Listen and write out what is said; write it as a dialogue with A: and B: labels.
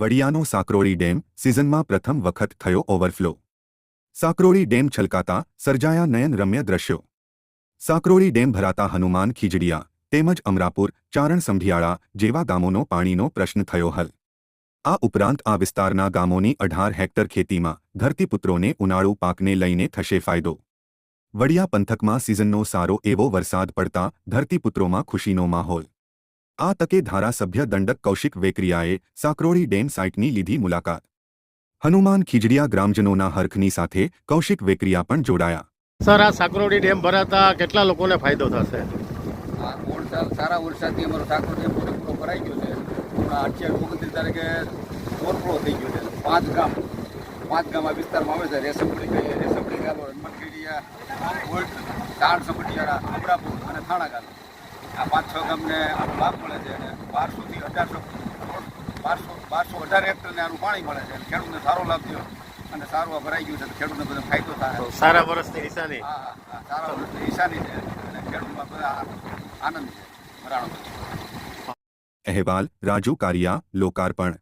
A: વડિયાનો સાકરોળી dam સિઝનમાં પ્રથમ વખત થયો ઓવરફ્લો. સાકરોળી ડેમ છલકાતા સર્જાયા નયનરમ્ય દ્રશ્યો. સાકરોળી ડેમ ભરાતા હનુમાન ખીજડીયા તેમજ અમરાપુર, ચારણ સંઢિયાળા જેવા ગામોનો પાણીનો પ્રશ્ન થયો હલ. આ ઉપરાંત આ વિસ્તારના ગામોની અઢાર હેક્ટર ખેતીમાં ધરતીપુત્રોને ઉનાળુ પાકને લઈને થશે ફાયદો. વડિયા પંથકમાં સિઝનનો સારો એવો વરસાદ પડતા ધરતીપુત્રોમાં ખુશીનો માહોલ. આ તકે ધારાસભ્ય દંડક કૌશિક વેકરિયાએ સાકરોળી ડેમ સાઇટની લીધી મુલાકાત. હનુમાન ખીજડીયા ગ્રામજનોના હરખની સાથે કૌશિક વેકરિયા પણ જોડાયા.
B: સર આ સાકરોડી ડેમ ભરાતા કેટલા લોકોને ફાયદો થશે?
C: સારા વરસાદથી અમારો સાકર ડેમ પૂરેપૂરો ભરાઈ ગયો છે. હમણાં અઠ્યાવીસ ઓગણત્રીસ તારીખે ઓવરફ્લો થઈ ગયો છે. પાંચ ગામ પાંચ ગામ આ વિસ્તારમાં આવે છે. રેસમડી કહીએ ગામ હનુમાન ખીજડીયા તાણ સપટિયાળા અમરાપુર અને થાણા ગાલો આ પાંચ છ ગામને આનો લાભ મળે છે અને બારસોથી અઢારસો બારસો બારસો અઢાર હેક્ટરને આનું પાણી મળે છે અને ખેડૂતને સારો લાભ થયો અને સારું આ ભરાઈ ગયું છે ખેડૂતને બધો ફાયદો થાય.
B: સારા વર્ષની નિશાની.
C: હા સારા વર્ષની ઈશાની છે અને ખેડૂતમાં બધા આનંદ છે. ભરાણો.
A: અહેવાલ રાજુ કારિયા લોકાર્પણ.